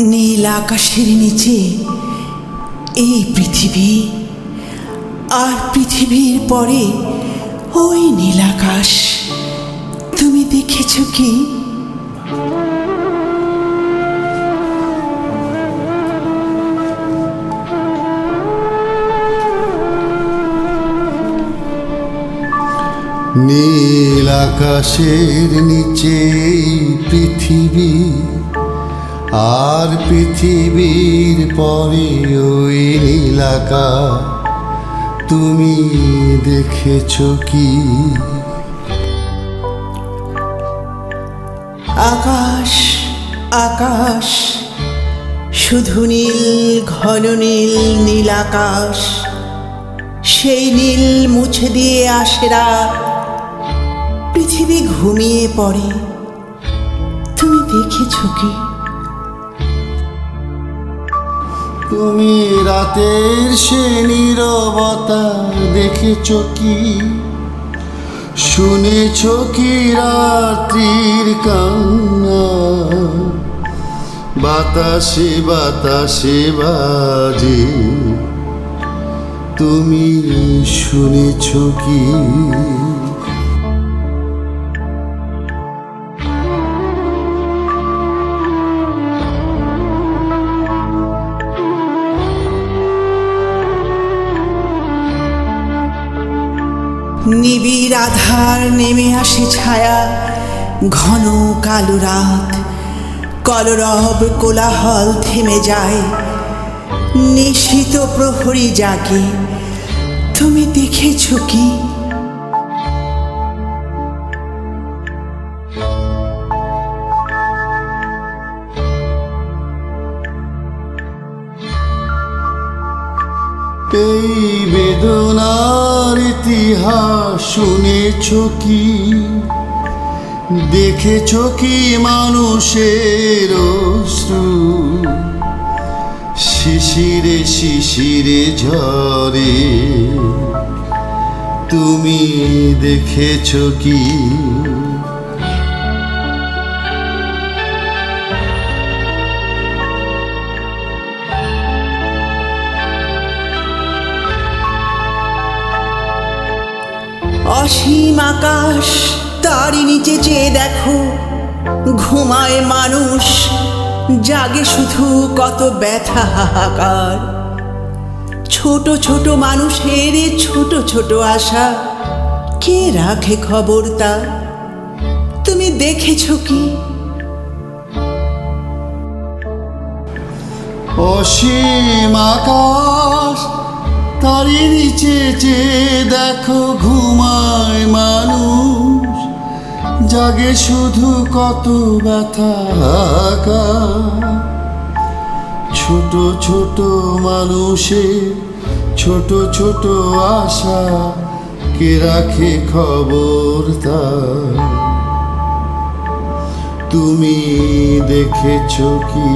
নীল আকাশের নিচে এই পৃথিবী আর পৃথিবীর পরে ওই নীল আকাশ। তুমি দেখেছ কি? নীল আকাশের নিচে পৃথিবী, আর পৃথিবীর পরে ওই নীলাকা তুমি দেখেছ কি? আকাশ আকাশ, শুধু নীল, ঘন নীল নীল আকাশ, সেই নীল মুছে দিয়ে আসে রাত। পৃথিবী ঘুমিয়ে পড়ে। তুমি দেখেছ কি? তুমি রাতের সে নীরবতা দেখেছ কি? শুনেছ কি রাত্রির কান্না? বাতাসে বাতাসে বাজে। তুমি শুনেছ কি? নিবিড় আধার নেমে আসে ছায়া, ঘন কালো রাত, কলরব কোলাহল থেমে যায়। নিশিত প্রহরী জাগে, তুমি দেখেছ কি? এই বেদনার ইতিহাস শুনেছ কি? দেখেছ কি মানুষের অশ্রু? শিশিরে শিশিরে ঝরে। তুমি দেখেছ কি? অসীম আকাশ তারই নিচে চেয়ে দেখো, ঘুমায় মানুষ, জাগে শুধু কত ব্যথা হাহাকার। ছোট ছোট মানুষের ছোট ছোট আশা, কে রাখে খবর তা? তুমি দেখেছ কি? অসীম আকাশ, তারই নিচে চেয়ে দেখো ঘুমায় জাগে শুধু কত ব্যথা। ছোট ছোট মানুষের ছোট ছোট আশা কে রাখে খবর তার? তুমি দেখেছ কি?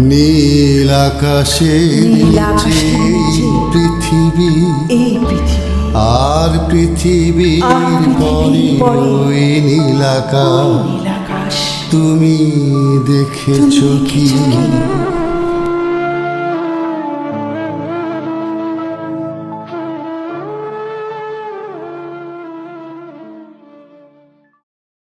নীল এই পৃথিবী। আর পৃথিবীর পরে ওই নীলাকা নীল আকাশ তুমি দেখেছ কি?